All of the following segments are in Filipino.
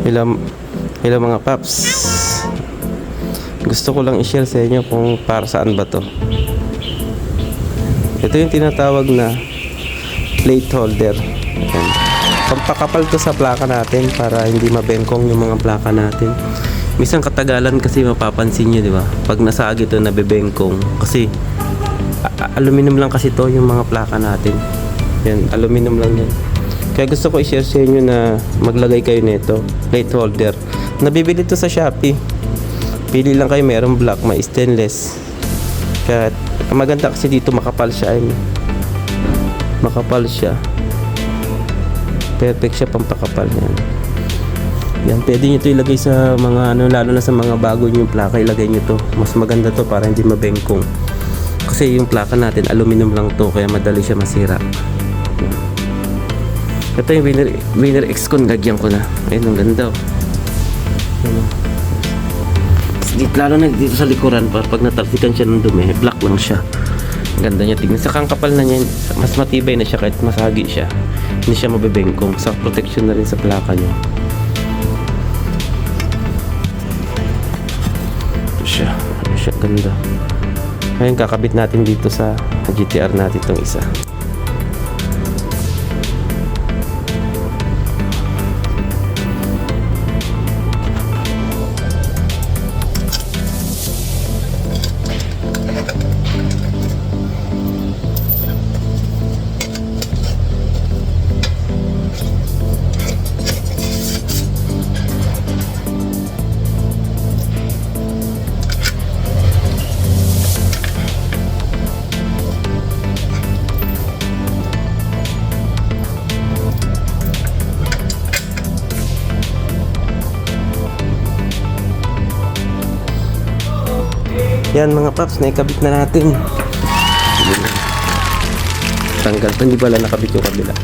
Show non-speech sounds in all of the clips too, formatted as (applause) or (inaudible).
Hello, hello mga paps. Gusto ko lang i-share sa inyo kung para saan ba to. Ito yung tinatawag na plate holder. Ayan. Pampakapal to sa plaka natin para hindi mabengkong yung mga plaka natin. Minsan katagalan kasi mapapansin nyo, di ba? Pag nasagi ito, nabebengkong. Kasi aluminum lang kasi to yung mga plaka natin. Yan, aluminum lang yan. Kaya gusto ko i-share sa inyo na maglagay kayo nito, plate holder. Nabibili to sa Shopee. Pili lang kayo, merong black, may stainless. Kaya maganda kasi dito makapal siya. Ayun. Makapal siya. Perfect siya pampakapal yan. Yan, pwede nyo to ilagay sa mga ano, lalo na sa mga bago nyo plaka, ilagay nyo to. Mas maganda to para hindi mabengkong. Kasi yung plaka natin, aluminum lang to, kaya madali siya masira. Yan. Ito yung winner, winner X con, lagyan ko na. Ayun, ang ganda oh. Yan, oh. Dito, lalo na dito sa likuran, pa, pag natalsikan siya ng dumi, black lang siya. Ang ganda niya tingnan. Sa kapal na niya, mas matibay na siya kahit masagi siya. Hindi siya mabibengkong. Sa protection na rin sa plaka niya. Ito siya. Ito siya. Ganda. Ngayon, kakabit natin dito sa GTR natin itong isa. Yan mga paps, naikabit na natin. Tanggal pa, hindi pala nakabit yung kabila. (laughs)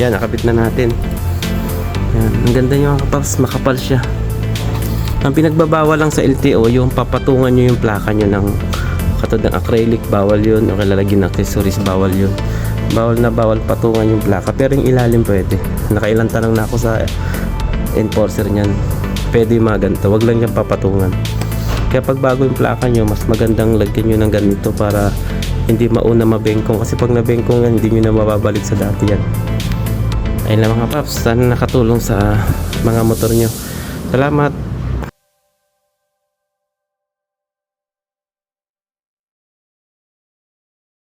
Yan, nakabit na natin. Yan, ang ganda nyo mga paps, makapal siya. Ang pinagbabawal lang sa LTO, yung papatungan nyo yung plaka nyo ng katod ng acrylic, bawal yun. O lalagyan ng accessories, bawal yun. Bawal na bawal patungan yung plaka. Pero yung ilalim pwede. Nakailang tanong na ako sa enforcer niyan. Pwede yung mga ganito. Huwag lang yung papatungan. Kaya pag bago yung plaka nyo, mas magandang lagyan nyo ng ganito para hindi mauna mabengkong. Kasi pag nabengkong hindi nyo na mababalik sa dati yan. Ayun lang mga paps. Sana nakatulong sa mga motor nyo. Salamat.